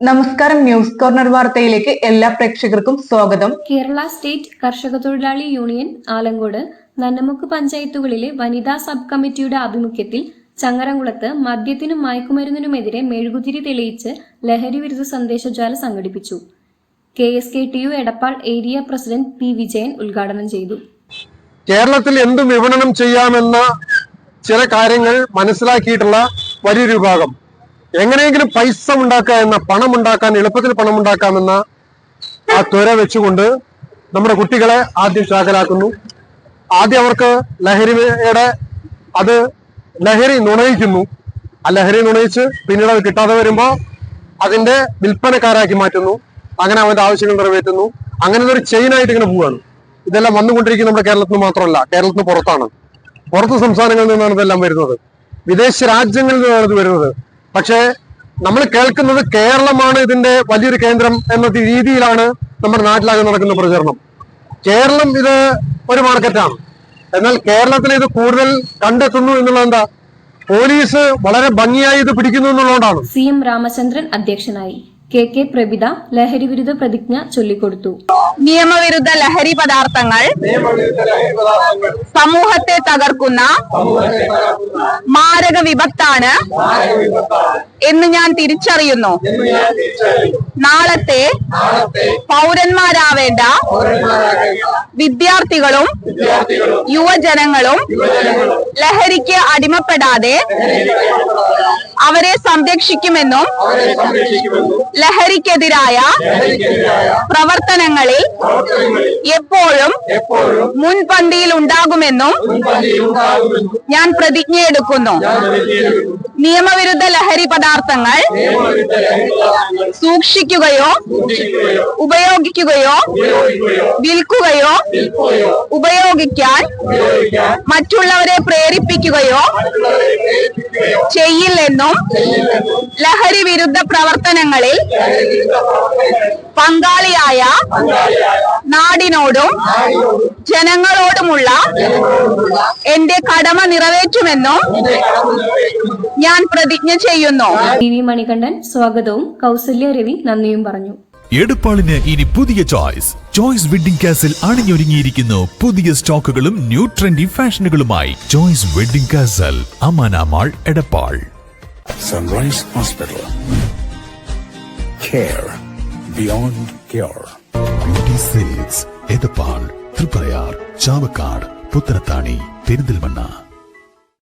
നമസ്കാരം news corner വാർത്തയിലേക്ക് എല്ലാ പ്രേക്ഷകർക്കും സ്വാഗതം. കേരള സ്റ്റേറ്റ് കർഷക തൊഴിലാളി യൂണിയൻ ആലങ്കോട് നന്നമുക്ക് പഞ്ചായത്തുകളിലെ വനിതാ സബ് കമ്മിറ്റിയുടെ ആഭിമുഖ്യത്തിൽ ചങ്ങരംകുളത്ത് മദ്യത്തിനും മയക്കുമരുന്നിനുമെതിരെ മെഴുകുതിരി തെളിയിച്ച് ലഹരി വിരുദ്ധ സന്ദേശജാല സംഘടിപ്പിച്ചു. K S K T U Edappal area president P Vijayan ഉദ്ഘാടനം ചെയ്തു. കേരളത്തിൽ എന്ത് വിപണനം ചെയ്യാമെന്ന ചില കാര്യങ്ങൾ മനസ്സിലാക്കിയിട്ടുള്ള വലിയൊരു വിഭാഗം. എങ്ങനെയെങ്കിലും പൈസ ഉണ്ടാക്കുക എന്ന പണം ഉണ്ടാക്കാൻ എളുപ്പത്തിൽ പണം ഉണ്ടാക്കാമെന്ന ആ ത്വര വെച്ചുകൊണ്ട് നമ്മുടെ കുട്ടികളെ ആദ്യം ശാഖലാക്കുന്നു. ആദ്യം അവർക്ക് ലഹരിയുടെ അത് ലഹരി നുണയിക്കുന്നു. ആ ലഹരി നുണയിച്ച് പിന്നീട് അത് കിട്ടാതെ വരുമ്പോൾ അതിന്റെ വിൽപ്പനക്കാരാക്കി മാറ്റുന്നു. അങ്ങനെ അവന്റെ ആവശ്യങ്ങൾ നിറവേറ്റുന്നു. അങ്ങനെ ഒരു ചെയിൻ ആയിട്ട് ഇങ്ങനെ പോവുകയാണ് ഇതെല്ലാം വന്നുകൊണ്ടിരിക്കുന്നത് നമ്മുടെ കേരളത്തിൽ മാത്രമല്ല കേരളത്തിന് പുറത്താണ്. പുറത്ത് സംസ്ഥാനങ്ങളിൽ നിന്നാണ് ഇതെല്ലാം വരുന്നത്. വിദേശ രാജ്യങ്ങളിൽ നിന്നാണ് ഇത് വരുന്നത്. പക്ഷേ നമ്മൾ കേൾക്കുന്നത് കേരളമാണ് ഇതിന്റെ വലിയൊരു കേന്ദ്രം എന്ന രീതിയിലാണ് നമ്മുടെ നാട്ടിലാകെ നടക്കുന്ന പ്രചരണം. കേരളം ഇത് ഒരു മാർക്കറ്റാണ്. എന്നാൽ കേരളത്തിൽ ഇത് കൂടുതൽ കണ്ടെത്തുന്നു എന്നുള്ളത് എന്താ? പോലീസ് വളരെ ഭംഗിയായി ഇത് പിടിക്കുന്നു എന്നുള്ളതുകൊണ്ടാണ്. സി എം രാമചന്ദ്രൻ അധ്യക്ഷനായി. കെ കെ പ്രബിത ലഹരി വിരുദ്ധ പ്രതിജ്ഞ ചൊല്ലിക്കൊടുത്തു. നിയമവിരുദ്ധ ലഹരി പദാർത്ഥങ്ങൾ സമൂഹത്തെ തകർക്കുന്ന മാരക വിപത്താണ് എന്ന് ഞാൻ തിരിച്ചറിയുന്നു. നാളത്തെ പൗരന്മാരാവേണ്ട വിദ്യാർത്ഥികളും യുവജനങ്ങളും ലഹരിക്ക് അടിമപ്പെടാതെ അവരെ സംരക്ഷിക്കുമെന്നും ലഹരിക്കെതിരായ പ്രവർത്തനങ്ങളിൽ എപ്പോഴും മുൻപന്തിയിൽ ഉണ്ടാകുമെന്നും ഞാൻ പ്രതിജ്ഞയെടുക്കുന്നു. നിയമവിരുദ്ധ ലഹരി പദാർത്ഥങ്ങൾ സൂക്ഷിക്കുകയോ ഉപയോഗിക്കുകയോ വിൽക്കുകയോ ഉപയോഗിക്കാൻ മറ്റുള്ളവരെ പ്രേരിപ്പിക്കുകയോ ചെയ്യില്ലെന്നും ലഹരി വിരുദ്ധ പ്രവർത്തനങ്ങളിൽ പങ്കാളിയായ നാടിനോടും ജനങ്ങളോടുമുള്ള എന്റെ കടമ നിറവേറ്റുമെന്നും ഞാൻ പ്രതിജ്ഞ ചെയ്യുന്നു. ടി വി മണികണ്ഠൻ സ്വാഗതവും. കൗസല്യ രവി നന്ദിയും പറഞ്ഞു. എടുപ്പാളിന് ഇനി പുതിയ ചോയ്സ്. ചോയ്സ് വെഡിംഗ് കാസിൽ അണിഞ്ഞൊരുങ്ങിയിരിക്കുന്നു പുതിയ സ്റ്റോക്കുകളും new trendy ഫാഷനുകളുമായി. Choice wedding castle Amana mall Edappal. Sunrise hospital care beyond care Edappal. Thriprayar Chavakkad Puthanathani Perinthalmanna